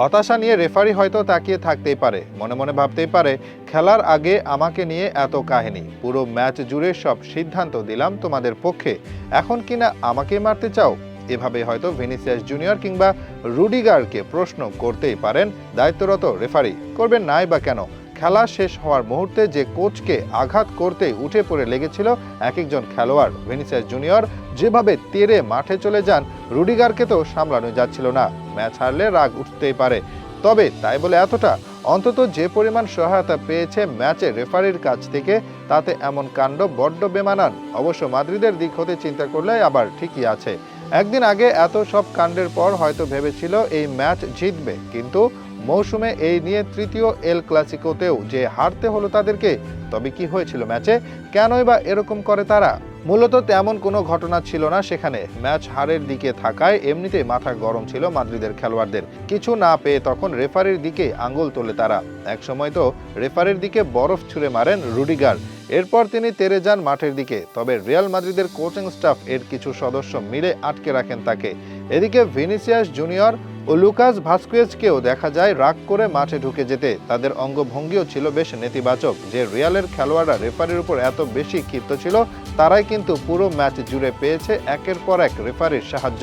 হতাশা নিয়ে রেফারি হয়তো তাকিয়ে থাকতেই পারে, মনে মনে ভাবতেই পারে, খেলার আগে আমাকে নিয়ে এত কাহিনী, পুরো ম্যাচ জুড়ে সব সিদ্ধান্ত দিলাম তোমাদের পক্ষে, এখন কিনা আমাকে মারতে চাও? এভাবে হয়তো ভেনিসিয়াস জুনিয়র কিংবা রুডিগারকে প্রশ্ন করতেই পারেন দায়িত্বরত রেফারি, করবেন নাই বা কেন? খেলা শেষ হওয়ার মুহূর্তে যে কোচকে আঘাত করতে উঠে পড়ে লেগেছিল এক একজন খেলোয়াড়। ভিনিসিয়াস জুনিয়র যেভাবে তেরে মাঠে চলে যান, রুডিগারকে তো সামলানো যাচ্ছিল না। ম্যাচ হারলে রাগ উঠতেই পারে। তবে তাই বলে এতটা, অন্তত যে পরিমাণ সহায়তা পেয়েছে ম্যাচে রেফারির কাছ থেকে, তাতে এমন কাণ্ড বড্ড বেমানান। অবশ্য মাদ্রিদের দিক হতে চিন্তা করলে আবার ঠিকই আছে। একদিন আগে এত সব কাণ্ডের পর হয়তো ভেবেছিল এই ম্যাচ জিতবে, কিন্তু মৌসুমে এই নিয়ে তৃতীয় এল ক্লাসিকোতেও যে হারতে হলো তাদেরকে, তবে কি হয়েছিল ম্যাচে? কেনই বা এরকম করে তারা? মূলত তেমন কোনো ঘটনা ছিল না সেখানে। ম্যাচ হারের দিকে থাকায় এমনিতেই মাথা গরম ছিল মাদ্রিদের খেলোয়াড়দের। কিছু না পেয়ে তখন রেফারির দিকে আঙ্গুল তোলে তারা। একসময় তো রেফারির দিকে বরফ ছুঁড়ে মারেন রুডিগার। এরপর তিনি তেরে যান মাঠের দিকে। তবে রিয়াল মাদ্রিদের কোচিং স্টাফ এর কিছু সদস্য মিলে আটকে রাখেন তাকে। এদিকে ভিনিসিয়াস জুনিয়র ও লুকাস ভাস্কুয়েজকেও দেখা যায় রাগ করে মাঠে ঢুকে যেতে। তাদের অঙ্গভঙ্গিও ছিল বেশ নেতিবাচক। যে রিয়ালের খেলোয়াড়রা রেফারির উপর এত বেশি ক্ষিপ্ত ছিল, তারাই কিন্তু পুরো ম্যাচ জুড়ে পেয়েছে একের পর এক রেফারির সাহায্য।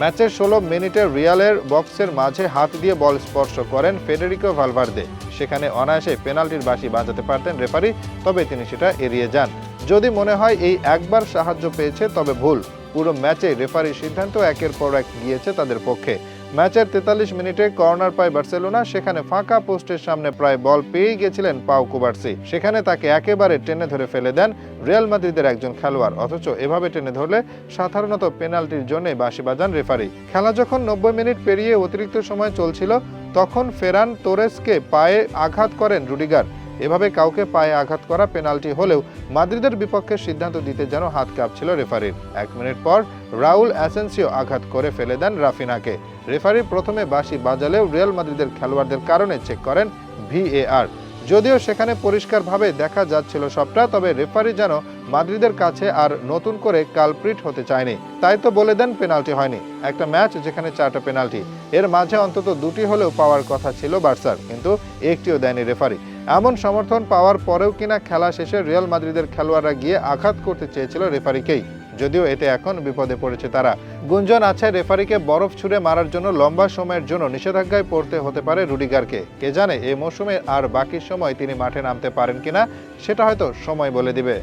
ম্যাচের ষোলো মিনিটে রিয়ালের বক্সের মাঝে হাত দিয়ে বল স্পর্শ করেন ফেডেরিকো ভালভার্দে। সেখানে অনায়াসে পেনাল্টির বাসি বাজাতে পারতেন রেফারি, তবে তিনি সেটা এড়িয়ে যান। যদি মনে হয় এই একবার সাহায্য পেয়েছে, তবে ভুল। পুরো ম্যাচে রেফারির সিদ্ধান্ত একের পর এক গিয়েছে তাদের পক্ষে। ম্যাচের তেতাল্লিশ মিনিটে কর্নার পায় বার্সেলোনা, সেখানে ফাঁকা পোস্টের সামনে প্রায় বল পেয়েই গেছিলেন পাও কুবার্সি সেখানে তাকে একেবারে টেনে ধরে ফেলে দেন রিয়াল মাদ্রিদের একজন খেলোয়াড়, অথচ এভাবে টেনে ধরলে সাধারণত পেনাল্টির জন্যে বাঁশি বাজান রেফারি। খেলা যখন নব্বই মিনিট পেরিয়ে অতিরিক্ত সময় চলছিল, তখন ফেরান তোরেসকে পায়ে আঘাত করেন রুডিগার। এভাবে কাউকে পায়ে আঘাত করা পেনাল্টি হলেও মাদ্রিদের বিপক্ষে সিদ্ধান্ত দিতে যেন হাত কাঁপছিল রেফারির। এক মিনিট পর রাউল অ্যাসেন্সিও আঘাত করে ফেলে দেন রাফিনাকে। রেফারি প্রথমে বাঁশি বাজালেও রিয়াল মাদ্রিদের খেলোয়াড়দের কারণে চেক করেন ভিএআর। যদিও সেখানে পরিষ্কারভাবে দেখা যাচ্ছিল সবটা, তবে রেফারি যেন মাদ্রিদের কাছে আর নতুন করে কালপ্রিট হতে চায়নি। তাই তো বলে দেন পেনাল্টি হয়নি। একটা ম্যাচ যেখানে চারটা পেনাল্টি। এর মাঝে অন্তত দুটি হলেও পাওয়ার কথা ছিল বার্সার, কিন্তু একটিও দেয়নি রেফারি। এমন সমর্থন পাওয়ার পরেও কিনা খেলা শেষে রিয়াল মাদ্রিদের খেলোয়াড়রা গিয়ে আঘাত করতে চেয়েছিল রেফারিকেই। যদিও এতে এখন বিপদে পড়েছে তারা। গুঞ্জন আছে, রেফারিকে বরফ ছুড়ে মারার জন্য লম্বা সময়ের জন্য নিষেধাজ্ঞায় পড়তে হতে পারে রুডিগারকে। কে জানে, এ মৌসুমে আর বাকি সময় তিনি মাঠে নামতে পারেন কিনা, সেটা হয়তো সময় বলে দিবে।